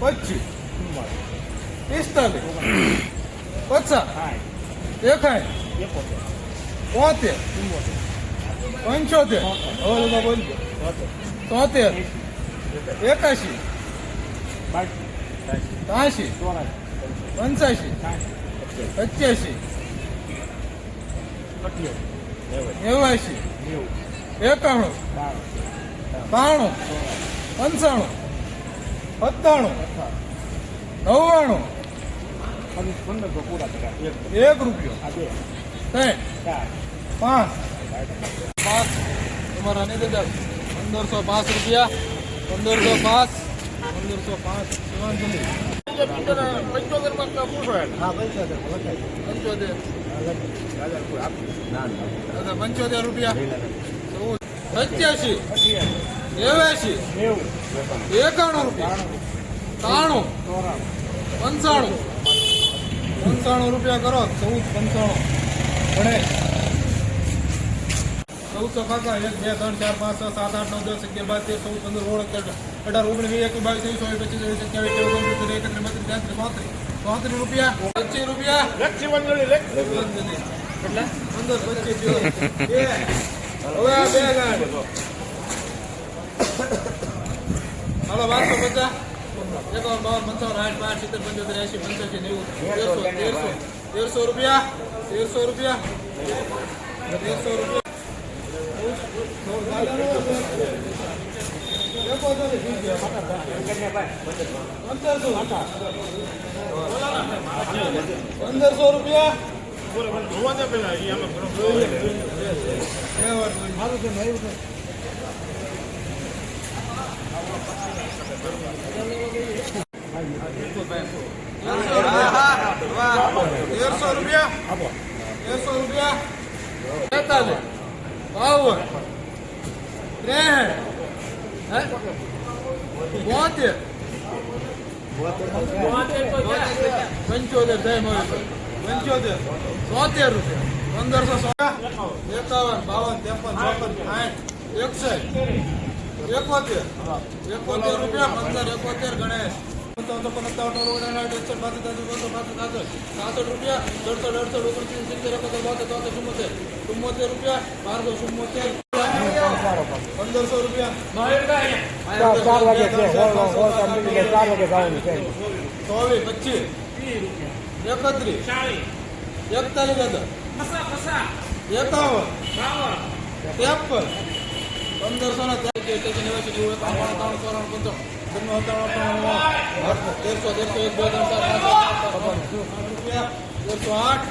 પચીસ. પિસ્તાલીસ. પચાસ. એકાય બોતેર. પંચોતેર. તોતેર. એકાશી. ત્યાસી પંચ્યાસી. પચ્યાસી. નેવાસી એકાણું. બાણું. પંચાણું. સત્તાણું નવ્વાણું એક રૂપિયો ત્રણ પાંચ. પાંચ. તમારા નહીં દાદા પંદરસો પાંચ રૂપિયા. પંદરસો પાંચ. પંદરસો પાંચ. પંચોતેરમાં પૂછો પંચોતેર. દાદા પંચોતેર રૂપિયા. પચ્યાસી નેવ્યાસી એકાણું રૂપિયા ત્રાણું પંચાણું પંચાણું રૂપિયા કરો ચૌદ પંચાણું ગણેશ ચૌદસો કાકા એક બે ત્રણ ચાર પાંચ છ સાત આઠ નવ દસ અગિયાર બાર તેર ચૌદ પંદર સત્તર અઢાર ઓગણીસ વીસ એકવીસ બાવીસ ત્રેવીસ ચોવીસ પચીસ ચોવીસ સત્યાવીસ ઓગણત્રીસ ત્રીસ એકત્રીસ બત્રીસ તેત્રીસ ચોત્રીસ ચોત્રીસ રૂપિયા પચીસ રૂપિયા પંદર પચીસ હાલો, બારસો પચાસ. એકાવન, બાવન, પંચાવન, આઠ પાંચ સિત્તેર, પંચોતેર એસી પંચ્યાસી, નેવું, તેરસો તેરસો તેરસો રૂપિયા તેરસો રૂપિયા તેરસો રૂપિયા. પંદરસો રૂપિયા. રૂપિયા તેરસો રૂપિયા તેતાલીસ બાવન ત્રેસઠ હે? બોતેર પંચોતેર સાહેબ પંચોતેર. સોતેર રૂપિયા. પંદરસો સોળા એકાવન બાવન ત્રેપન ચોપન સાઠ એકસઠ એકોતેર. એકોતેર રૂપિયા પંદર એકોતેર ગણેશ. પંચાવન ઓગણસાઠ એકસઠ બાસઠ ત્રેસઠ ચોસઠ સાસઠ સાસઠ રૂપિયા દોઢસો દોઢસો ઓગણત્રીસ સિત્તેર એકોતેર બોતેર તોતેર ચુમ્મોતેર ચુમ્મોતેર રૂપિયા બારસો ચુમ્મોતેર પંદરસો રૂપિયા. ચોવીસ પચીસ. એકત્રીસ એકતાલીસ હતા એકાવન ત્રેપન પંદરસો ના ત્યાંસી નેવાસી નેવું એકાવન બાણું ત્રાણું ચોરાણું પંચાવન ત્રણ સત્તાણું તેરસો તેરસો એક બે ત્રણ ચાર પાંચ છ સાત આઠ નવ રૂપિયા તેરસો આઠ